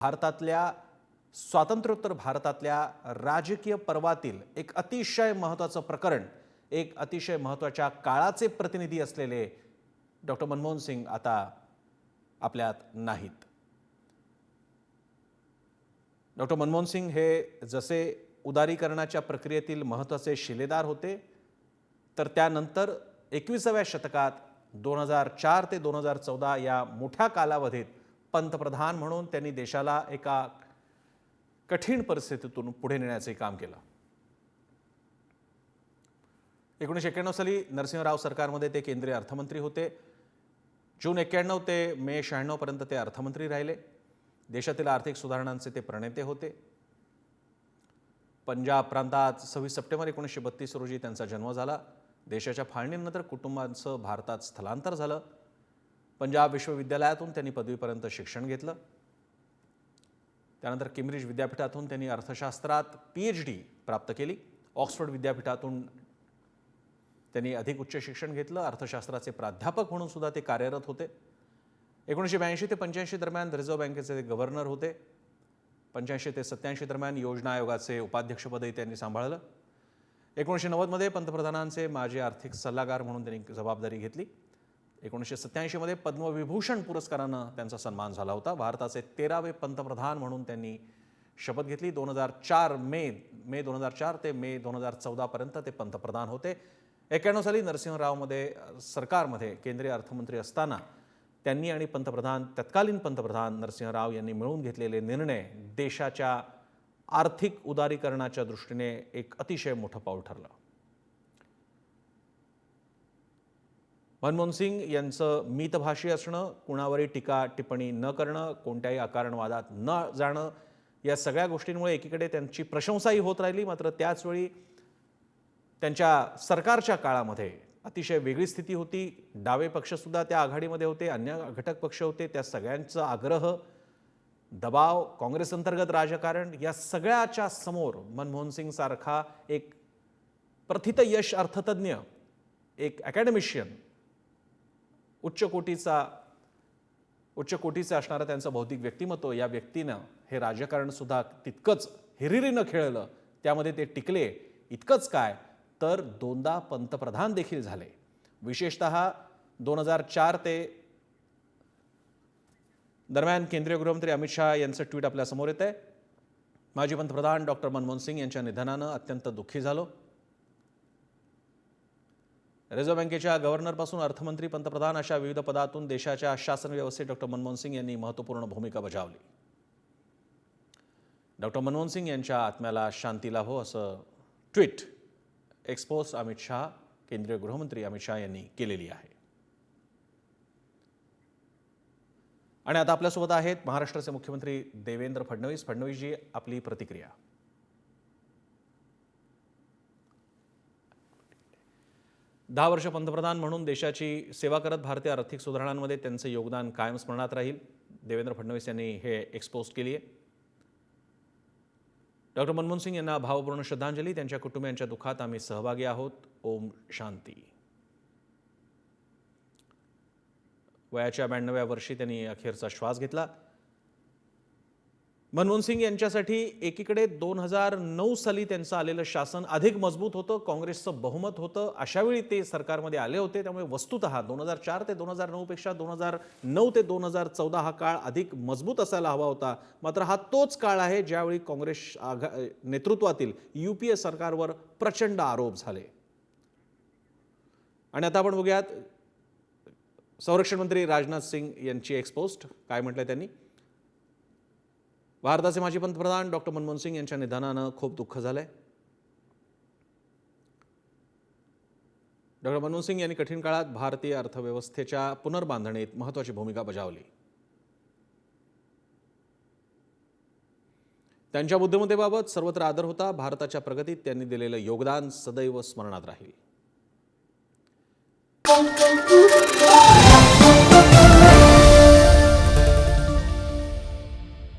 भारतातल्या स्वातंत्र्योत्तर भारतातल्या राजकीय पर्वातील एक अतिशय महत्त्वाचं प्रकरण एक अतिशय महत्त्वाच्या काळाचे प्रतिनिधी असलेले डॉक्टर मनमोहन सिंग आता आपल्यात नाहीत. डॉक्टर मनमोहन सिंग हे जसे उदारीकरणाच्या प्रक्रियेतील महत्त्वाचे शिलेदार होते तर त्यानंतर एकविसाव्या शतकात दोन हजार चार ते दोन हजार चौदा या मोठ्या कालावधीत पंतप्रधान म्हणून त्यांनी देशाला एका कठीण परिस्थितीतून पुढे नेण्याचे काम केलं. एकोणीसशे एक्क्याण्णव साली नरसिंहराव सरकारमध्ये ते केंद्रीय अर्थमंत्री होते. जून एक्क्याण्णव ते मे शहाण्णवपर्यंत ते अर्थमंत्री राहिले. देशातील आर्थिक सुधारणांचे ते प्रणेते होते. पंजाब प्रांतात सव्वीस सप्टेंबर एकोणीसशे बत्तीस रोजी त्यांचा जन्म झाला. देशाच्या फाळणीनंतर कुटुंबांचं भारतात स्थलांतर झालं. पंजाब विश्वविद्यालयातून त्यांनी पदवीपर्यंत शिक्षण घेतलं. त्यानंतर केम्ब्रिज विद्यापीठातून त्यांनी अर्थशास्त्रात पी एच डी प्राप्त केली. ऑक्सफर्ड विद्यापीठातून त्यांनी अधिक उच्च शिक्षण घेतलं. अर्थशास्त्राचे प्राध्यापक म्हणून सुद्धा ते कार्यरत होते. एकोणीसशे ब्याऐंशी ते पंच्याऐंशी दरम्यान रिझर्व्ह बँकेचे ते गव्हर्नर होते. पंच्याऐंशी ते सत्याऐंशी दरम्यान योजना आयोगाचे उपाध्यक्षपदही त्यांनी सांभाळलं. एकोणीसशे नव्वदमध्ये पंतप्रधानांचे माजी आर्थिक सल्लागार म्हणून त्यांनी जबाबदारी घेतली. एकोणीसशे सत्याऐंशीमध्ये पद्मविभूषण पुरस्कारानं त्यांचा सन्मान झाला होता. भारताचे तेरावे पंतप्रधान म्हणून त्यांनी शपथ घेतली. दोन हजार चार मे मे दोन हजार चार ते मे दोन हजार चौदापर्यंत ते पंतप्रधान होते. एक्क्याण्णव साली नरसिंहरावमध्ये सरकारमध्ये केंद्रीय अर्थमंत्री असताना त्यांनी आणि पंतप्रधान तत्कालीन पंतप्रधान नरसिंहराव यांनी मिळून घेतलेले निर्णय देशाच्या आर्थिक उदारीकरणाच्या दृष्टीने एक अतिशय मोठं पाऊल ठरलं. मनमोहन सिंग यांचं मितभाषी असणं कुणावरही टीका टिप्पणी न करणं कोणत्याही आकारणवादात न जाणं या सगळ्या गोष्टींमुळे एकीकडे त्यांची प्रशंसाही होत राहिली. मात्र त्याचवेळी त्यांच्या सरकारच्या काळामध्ये अतिशय वेगळी स्थिती होती. डावे पक्षसुद्धा त्या आघाडीमध्ये होते अन्य घटक पक्ष होते. त्या सगळ्यांचा आग्रह दबाव काँग्रेस अंतर्गत राजकारण या सगळ्याच्या समोर मनमोहन सिंग सारखा एक प्रथित यश अर्थतज्ञ एक अकॅडमिशियन उच्च कोटीचा उच्च कोटीचं असणारं त्यांचं बौद्धिक व्यक्तिमत्व या व्यक्तीनं हे राजकारणसुद्धा तितकंच हिरिरीनं खेळलं. त्यामध्ये ते टिकले. इतकंच काय? तर दोनदा पंतप्रधान देखील झाले. विशेषत दोन हजार चार ते दरम्यान केंद्रीय गृहमंत्री अमित शहा यांचं ट्विट आपल्यासमोर येत आहे माजी पंतप्रधान डॉक्टर मनमोहन सिंग यांच्या निधनानं अत्यंत दुःखी झालो. रिझर्व्ह बँकेच्या गव्हर्नरपासून अर्थमंत्री पंतप्रधान अशा विविध पदातून देशाच्या शासन व्यवस्थेत डॉक्टर मनमोहन सिंग यांनी महत्त्वपूर्ण भूमिका बजावली. डॉक्टर मनमोहन सिंग यांच्या आत्म्याला शांती लाभो असं ट्विट एक्सपोज अमित शहा केंद्रीय गृहमंत्री अमित शहा यांनी केलेली आहे. आणि आता आपल्यासोबत आहेत महाराष्ट्राचे मुख्यमंत्री देवेंद्र फडणवीस. फडणवीसजी आपली प्रतिक्रिया. दहा वर्ष पंतप्रधान म्हणून देशाची सेवा करत भारतीय आर्थिक सुधारणांमध्ये त्यांचं योगदान कायम स्मरणात राहील. देवेंद्र फडणवीस यांनी हे एक्सपोज केली आहे. डॉक्टर मनमोहन सिंग यांना भावपूर्ण श्रद्धांजली. त्यांच्या कुटुंबियांच्या दुःखात आम्ही सहभागी आहोत. ओम शांती. वयाच्या ब्याण्णव्या वर्षी त्यांनी अखेरचा श्वास घेतला. मनमोहन सिंग यांच्यासाठी एकीकडे दोन हजार नऊ साली त्यांचं आलेलं शासन अधिक मजबूत होतं काँग्रेसचं बहुमत होतं. अशावेळी ते सरकारमध्ये आले होते त्यामुळे वस्तुत दोन हजार चार ते दोन हजार नऊपेक्षा दोन हजार नऊ ते दोन हजार चौदा हा काळ अधिक मजबूत असायला हवा होता. मात्र हा तोच काळ आहे ज्यावेळी काँग्रेस आघा नेतृत्वातील यू पी ए सरकारवर प्रचंड आरोप झाले. आणि आता आपण बघूयात संरक्षण मंत्री राजनाथ सिंग यांची एक्सपोस्ट काय म्हटलंय त्यांनी? भारताचे माजी पंतप्रधान डॉक्टर मनमोहन सिंग यांच्या निधनानं खूप दुःख झालंय. डॉक्टर मनमोहन सिंग यांनी कठीण काळात भारतीय अर्थव्यवस्थेच्या पुनर्बांधणीत महत्वाची भूमिका बजावली. त्यांच्या बुद्धिमत्तेबाबत सर्वत्र आदर होता. भारताच्या प्रगतीत त्यांनी दिलेलं योगदान सदैव स्मरणात राहील.